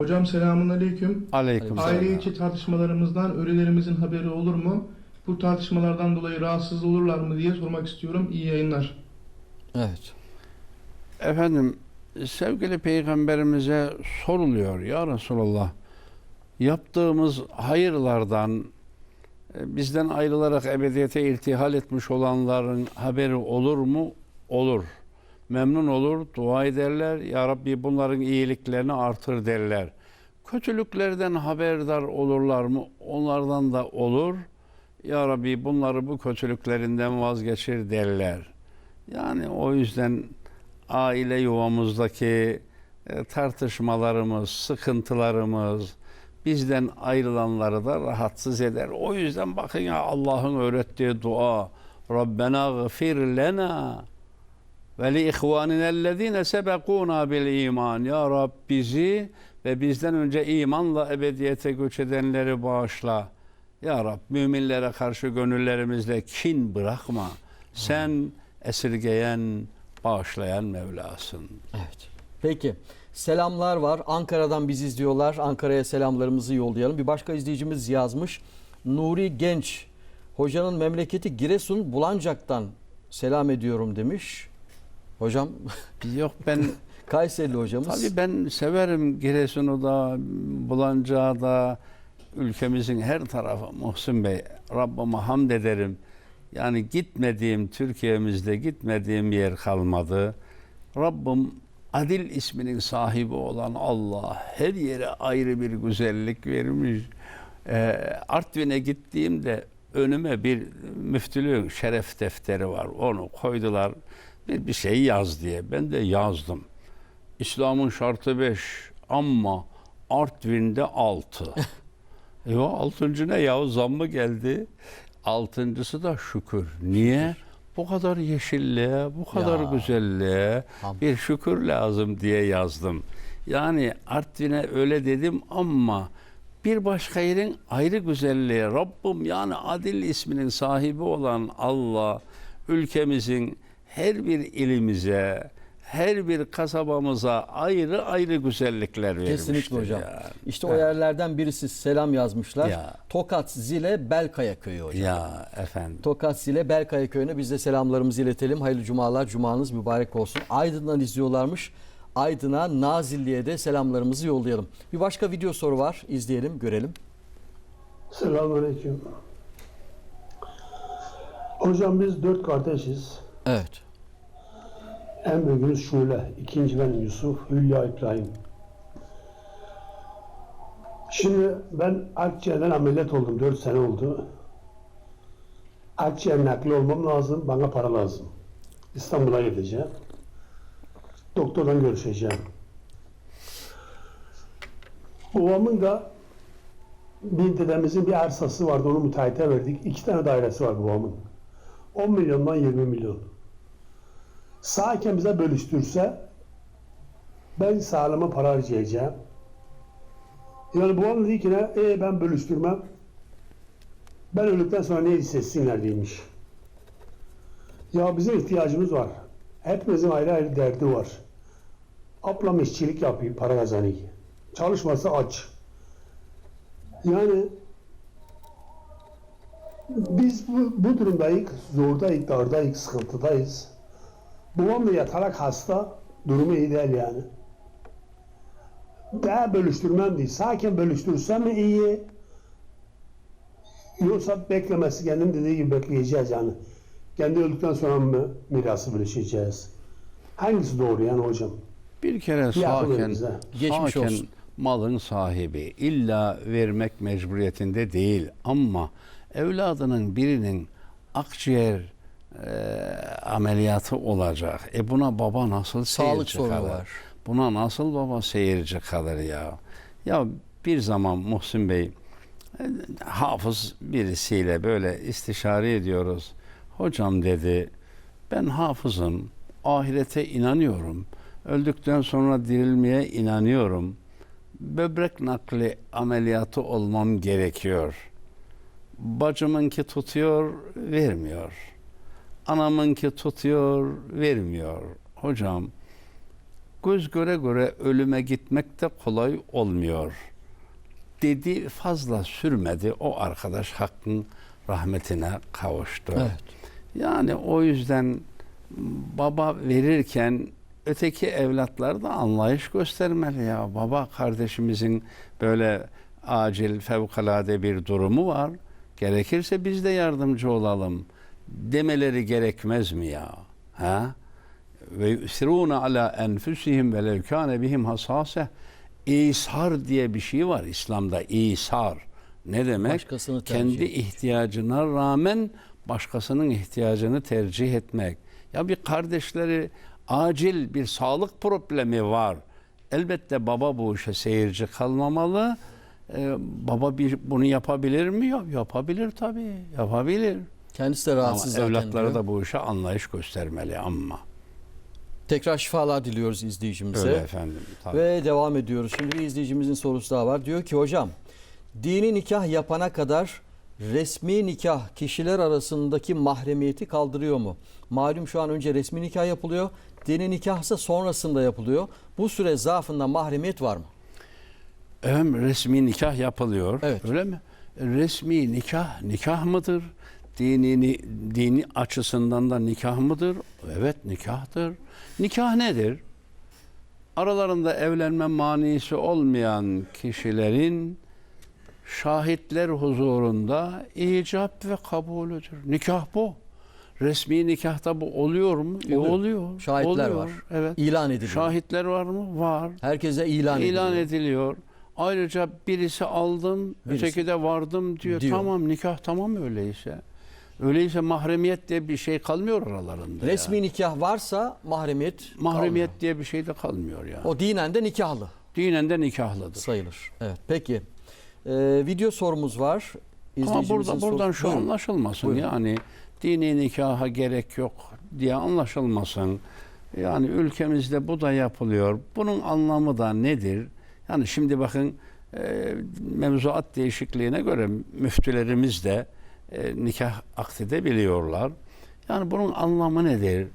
Hocam selamun aleyküm. Aleyküm Aile içi tartışmalarımızdan ölülerimizin haberi olur mu? Bu tartışmalardan dolayı rahatsız olurlar mı diye sormak istiyorum. İyi yayınlar. Evet. Efendim sevgili peygamberimize soruluyor ya Resulallah. Yaptığımız hayırlardan e, bizden ayrılarak ebediyete irtihal etmiş olanların haberi olur mu? Olur. Memnun olur, dua ederler. Ya Rabbi bunların iyiliklerini artır derler. Kötülüklerden haberdar olurlar mı? Onlardan da olur. Ya Rabbi bunları bu kötülüklerinden vazgeçir derler. Yani o yüzden aile yuvamızdaki e, tartışmalarımız, sıkıntılarımız bizden ayrılanları da rahatsız eder. O yüzden bakın ya Allah'ın öğrettiği dua Rabbena gfir lena ve li ihvaninellezine sebekuna bil iman. Ya Rab bizi ve bizden önce imanla ebediyete göç edenleri bağışla. Ya Rab müminlere karşı gönüllerimizde kin bırakma. Sen esirgeyen, bağışlayan Mevlasın. Evet. Peki. Selamlar var. Ankara'dan bizi izliyorlar. Ankara'ya selamlarımızı yollayalım. Bir başka izleyicimiz yazmış. Nuri Genç. Hocanın memleketi Giresun Bulancak'tan selam ediyorum demiş. Hocam Yok ben Kayserili hocamız. tabii ben severim Giresun'u da, Bulancağı da, ülkemizin her tarafı Muhsin Bey. Rabbime hamd ederim. Yani gitmediğim Türkiye'mizde gitmediğim yer kalmadı. Rabbim Adil isminin sahibi olan Allah her yere ayrı bir güzellik vermiş. Ee, Artvin'e gittiğimde önüme bir müftülüğün şeref defteri var. Onu koydular. Bir, şey yaz diye. Ben de yazdım. İslam'ın şartı beş ama Artvin'de altı. e o altıncı ne ya? Zam mı geldi? Altıncısı da şükür. Niye? Bu kadar yeşilliğe, bu kadar Ya. güzelliğe Hamd. bir şükür lazım diye yazdım. Yani Artvin'e öyle dedim ama bir başka yerin ayrı güzelliği. Rabbim yani Adil isminin sahibi olan Allah ülkemizin her bir ilimize, her bir kasabamıza ayrı ayrı güzellikler vermiştir. Kesinlikle hocam. yani. İşte Ha. o yerlerden birisi selam yazmışlar. Ya. Tokat Zile Belkaya köyü hocam. Ya efendim. Tokat Zile Belkaya köyüne biz de selamlarımızı iletelim. Hayırlı cumalar, cumanız mübarek olsun. Aydın'dan izliyorlarmış. Aydın'a, Nazilli'ye de selamlarımızı yollayalım. Bir başka video soru var. İzleyelim, görelim. Selamünaleyküm. Hocam biz dört kardeşiz. Evet. En büyüğümüz Şule, ikinci ben Yusuf, Hülya İbrahim. Şimdi ben akciğerden ameliyat oldum, dört sene oldu. Akciğer nakli olmam lazım, bana para lazım. İstanbul'a gideceğim. Doktordan görüşeceğim. Babamın da bir dedemizin bir arsası vardı, onu müteahhite verdik. İki tane dairesi var babamın. 10 milyondan 20 milyon. Sağken bize bölüştürse ben sağlama para harcayacağım. Yani babam dedi ki ne? E, ben bölüştürmem. Ben öldükten sonra ne hissetsinler demiş. Ya bizim ihtiyacımız var. Hepimizin ayrı ayrı derdi var. Ablam işçilik yapıyor, para kazanıyor. Çalışması aç. Yani biz bu, bu durumdayız, zordayız, dardayız, sıkıntıdayız. Babam da yatarak hasta, durumu iyi değil yani. Daha bölüştürmem değil. Sakin bölüştürsem mi iyi? Yoksa beklemesi kendim dediği gibi bekleyeceğiz yani. Kendi öldükten sonra mı mirası bölüşeceğiz? Hangisi doğru yani hocam? Bir kere bize. Geçmiş sağken olsun. malın sahibi illa vermek mecburiyetinde değil ama evladının birinin akciğer e, ameliyatı olacak. E buna baba nasıl Sağlık seyirci kalır? var. Buna nasıl baba seyirci kalır ya? Ya bir zaman Muhsin Bey e, hafız birisiyle böyle istişare ediyoruz. Hocam dedi ben hafızım, ahirete inanıyorum. Öldükten sonra dirilmeye inanıyorum. Böbrek nakli ameliyatı olmam gerekiyor. Bacımınki tutuyor, vermiyor. Anamınki tutuyor, vermiyor. Hocam göz göre göre ölüme gitmek de kolay olmuyor. Dedi fazla sürmedi. O arkadaş hakkın rahmetine kavuştu. Evet. Yani o yüzden baba verirken öteki evlatlar da anlayış göstermeli ya. Baba kardeşimizin böyle acil fevkalade bir durumu var. Gerekirse biz de yardımcı olalım demeleri gerekmez mi ya? Ha? Ve yusiruna ala enfusihim ve lev kâne bihim hasase. İsar diye bir şey var İslam'da. İsar. Ne demek? Kendi ihtiyacına rağmen başkasının ihtiyacını tercih etmek. Ya bir kardeşleri acil bir sağlık problemi var. Elbette baba bu işe seyirci kalmamalı. Ee, baba bir bunu yapabilir mi? Yok, yapabilir tabii. Yapabilir. Kendisi de Ama rahatsız zaten evlatları da bu işe anlayış göstermeli ama. Tekrar şifalar diliyoruz izleyicimize. Öyle efendim. Tabii. Ve devam ediyoruz. Şimdi bir izleyicimizin sorusu daha var. Diyor ki hocam dini nikah yapana kadar resmi nikah kişiler arasındaki mahremiyeti kaldırıyor mu? Malum şu an önce resmi nikah yapılıyor. Dini nikah ise sonrasında yapılıyor. Bu süre zarfında mahremiyet var mı? Hem resmi nikah yapılıyor. Evet. Öyle mi? Resmi nikah nikah mıdır? Dini, dini açısından da nikah mıdır? Evet nikahtır. Nikah nedir? Aralarında evlenme manisi olmayan kişilerin şahitler huzurunda icap ve kabulüdür. Nikah bu. Resmi nikahta bu oluyor mu? E, Oluyor. oluyor. Şahitler Oluyor. var. Evet. İlan ediliyor. Şahitler var mı? Var. Herkese ilan, İlan ediliyor. ediliyor. Ayrıca birisi aldım, Birisi. öteki de vardım diyor. Diyor. Tamam nikah tamam öyleyse. Öyleyse mahremiyet diye bir şey kalmıyor aralarında. Resmi ya. nikah varsa mahremiyet mahremiyet kalmıyor. diye bir şey de kalmıyor ya. O dinen de nikahlı Dinen de nikahlıdır. sayılır. Evet. Peki. Ee, video sorumuz var. Ama burada buradan şu Buyurun. anlaşılmasın Buyurun. yani dini nikaha gerek yok diye anlaşılmasın. Yani ülkemizde bu da yapılıyor. Bunun anlamı da nedir? Yani şimdi bakın e, mevzuat değişikliğine göre müftülerimiz de e, nikah akdedebiliyorlar. Yani bunun anlamı nedir?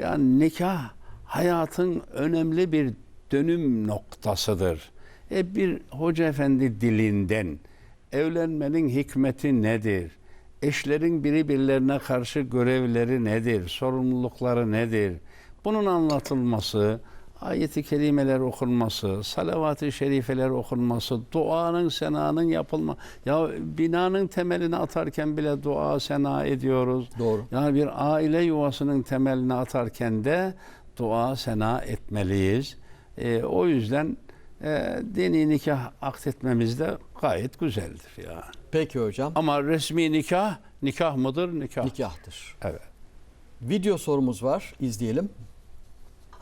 Yani nikah hayatın önemli bir dönüm noktasıdır. E bir hoca efendi dilinden evlenmenin hikmeti nedir? Eşlerin birbirlerine karşı görevleri nedir? Sorumlulukları nedir? Bunun anlatılması, ayeti kerimeler okunması, salavat-ı şerifeler okunması, duanın, senanın yapılma. Ya binanın temelini atarken bile dua, sena ediyoruz. Doğru. Yani bir aile yuvasının temelini atarken de dua, sena etmeliyiz. E, o yüzden e, dini nikah akdetmemiz de gayet güzeldir yani. Peki hocam. Ama resmi nikah, nikah mıdır? Nikah. Nikahtır. Evet. Video sorumuz var. İzleyelim.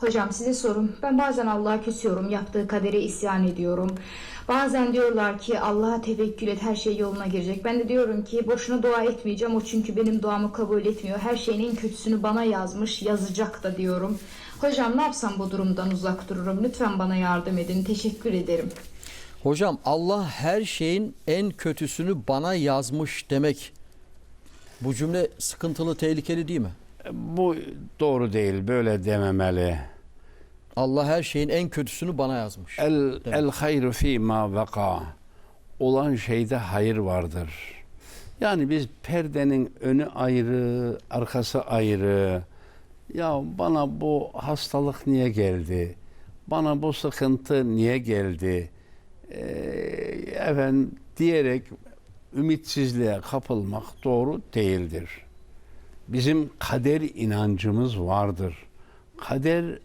Hocam size sorum. Ben bazen Allah'a küsüyorum. Yaptığı kadere isyan ediyorum. Bazen diyorlar ki Allah'a tevekkül et her şey yoluna girecek. Ben de diyorum ki boşuna dua etmeyeceğim. O çünkü benim duamı kabul etmiyor. Her şeyin en kötüsünü bana yazmış. Yazacak da diyorum. Hocam ne yapsam bu durumdan uzak dururum? Lütfen bana yardım edin. Teşekkür ederim. Hocam Allah her şeyin en kötüsünü bana yazmış demek. Bu cümle sıkıntılı, tehlikeli değil mi? Bu doğru değil. Böyle dememeli. Allah her şeyin en kötüsünü bana yazmış. El, el hayru fi ma vaka. Olan şeyde hayır vardır. Yani biz perdenin önü ayrı, arkası ayrı. Ya bana bu hastalık niye geldi? Bana bu sıkıntı niye geldi? Ee, efendim diyerek ümitsizliğe kapılmak doğru değildir. Bizim kader inancımız vardır. Kader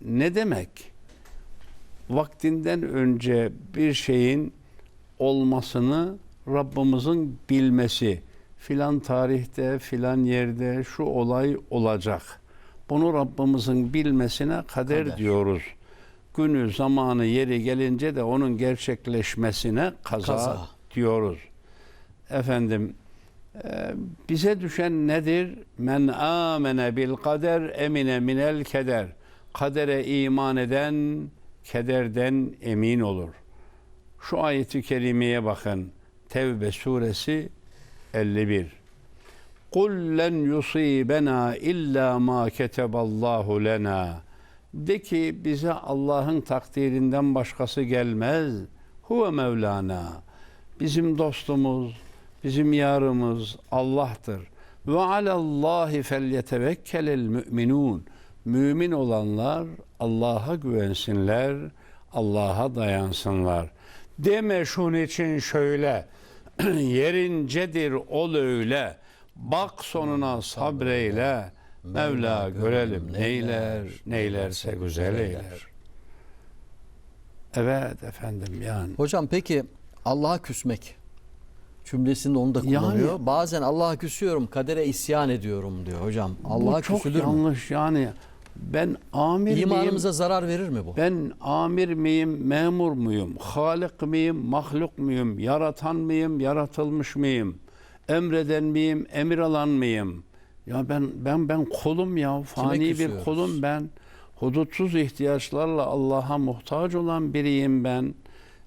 ne demek? vaktinden önce bir şeyin olmasını Rabbimizin bilmesi. Filan tarihte, filan yerde şu olay olacak. Bunu Rabbimizin bilmesine kader, Kader. diyoruz. Günü, zamanı, yeri gelince de onun gerçekleşmesine kaza, Kaza. diyoruz. Efendim, e, bize düşen nedir? Men amene bil kader emine minel keder. Kadere iman eden kederden emin olur. Şu ayeti kerimeye bakın. Tevbe suresi 51. Kul len yusibena illa ma keteballahu lena. De ki bize Allah'ın takdirinden başkası gelmez. Huve Mevlana. Bizim dostumuz, bizim yarımız Allah'tır. Ve alallahi felyetevekkelel müminun. Mümin olanlar Allah'a güvensinler, Allah'a dayansınlar. Deme şun için şöyle, yerincedir ol öyle, bak sonuna sabreyle, Mevla görelim neyler, neylerse güzel eyler. Evet efendim yani. Hocam peki Allah'a küsmek cümlesinde onu da kullanıyor. Yani- Bazen Allah'a küsüyorum, kadere isyan ediyorum diyor hocam. Allah'a çok küsülür mü? yanlış yani. Ben amir miyim? İmanımıza zarar verir mi bu? Ben amir miyim, memur muyum? Halik miyim, mahluk muyum? Yaratan mıyım, yaratılmış mıyım? Emreden miyim, emir alan mıyım? Ya ben ben ben kulum ya, fani bir kulum ben. Hudutsuz ihtiyaçlarla Allah'a muhtaç olan biriyim ben.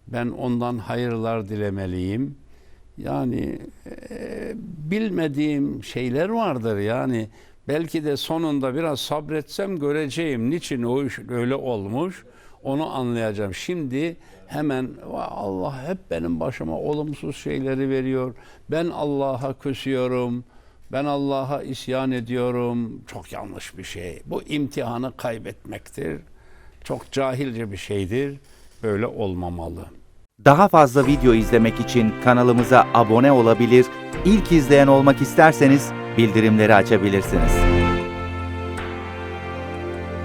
Ben ondan hayırlar dilemeliyim. Yani e, bilmediğim şeyler vardır yani. Belki de sonunda biraz sabretsem göreceğim. Niçin o iş öyle olmuş onu anlayacağım. Şimdi hemen "Vay Allah hep benim başıma olumsuz şeyleri veriyor. Ben Allah'a küsüyorum. Ben Allah'a isyan ediyorum. Çok yanlış bir şey. Bu imtihanı kaybetmektir. Çok cahilce bir şeydir. Böyle olmamalı. Daha fazla video izlemek için kanalımıza abone olabilir, ilk izleyen olmak isterseniz bildirimleri açabilirsiniz.